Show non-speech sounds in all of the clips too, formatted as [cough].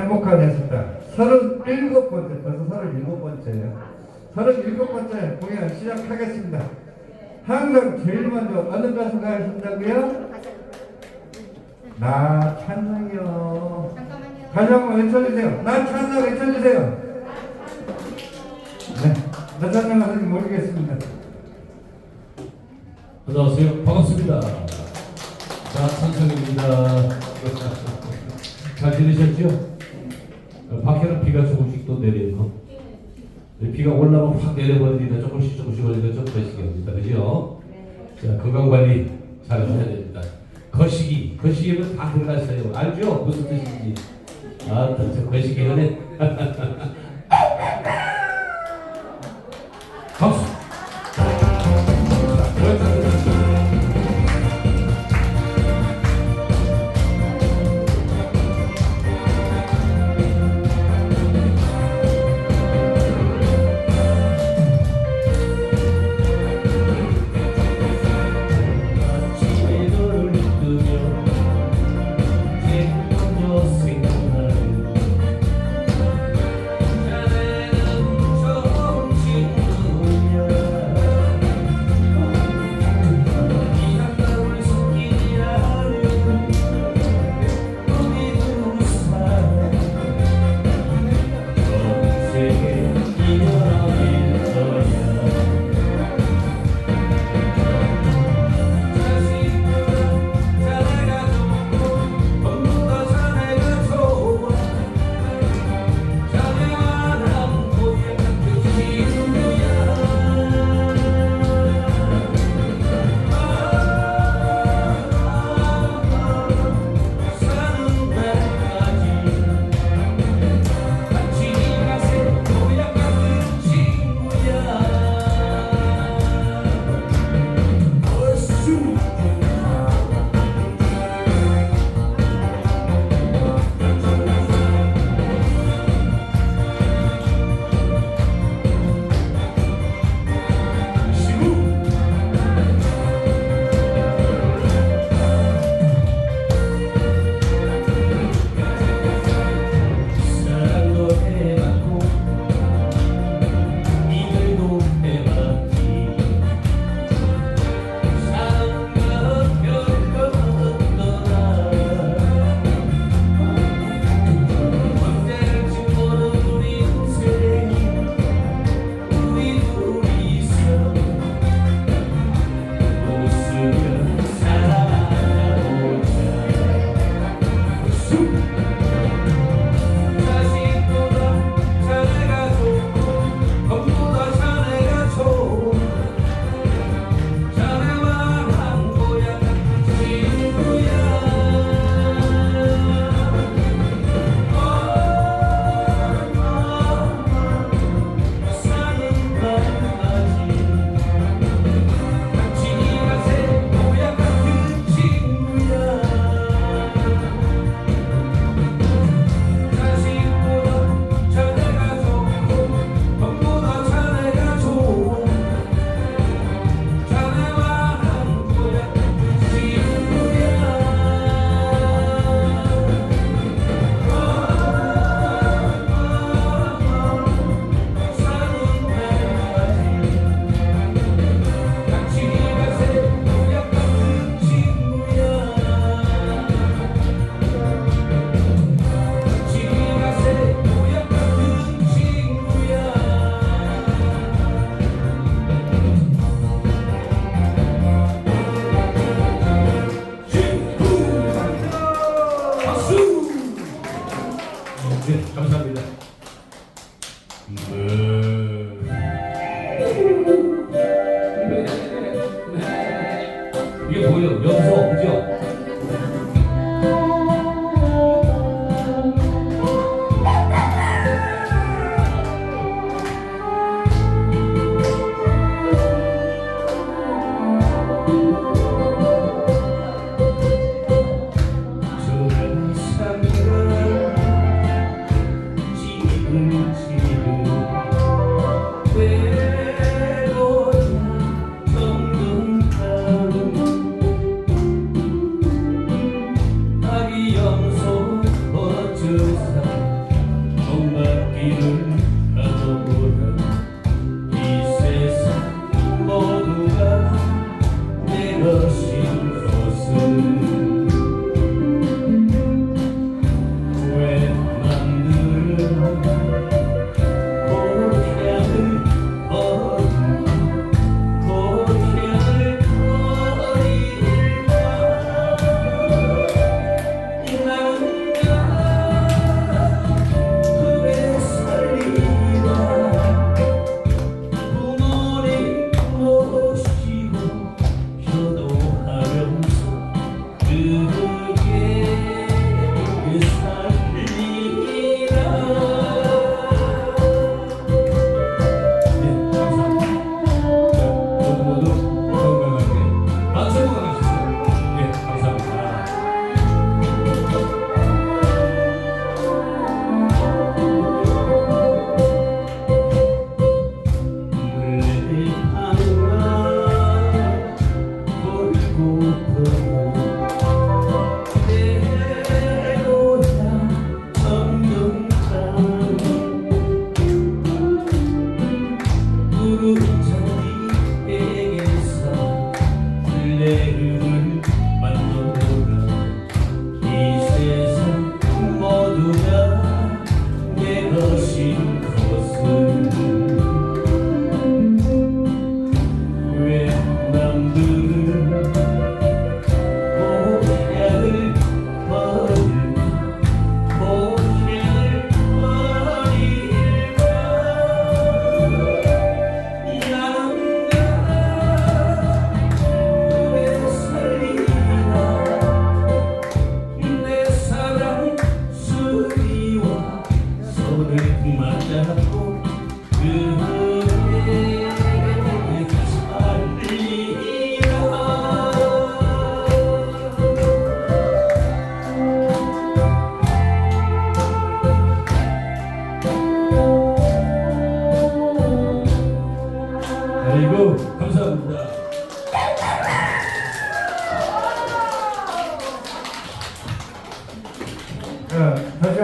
행복한 예술단 37번째, 벌써 37번째예요. 37번째 공연 시작하겠습니다. 항상 제일 먼저 어느 가수가 하신다고요? 나. 잠깐만요. 다시 한번 외쳐주세요. 나 찬양 외쳐주세요. 네, 나 찬양 하는지 모르겠습니다. 안녕하세요. 반갑습니다. 자, 찬성입니다. [laughs] 잘 지내셨죠? 어, 밖에는 비가 조금씩 또 내려요. 네, 비가 올라오면 확 내려버리니까 조금씩 조금씩 올리니까 좀 거시기 합니다. 그죠? 자, 건강관리 잘 해야 됩니다. 거시기, 거시기는 다 들어갔어요. 알죠? 무슨 뜻인지. 아, 저 거시기 하 [laughs] 이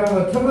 한번 첫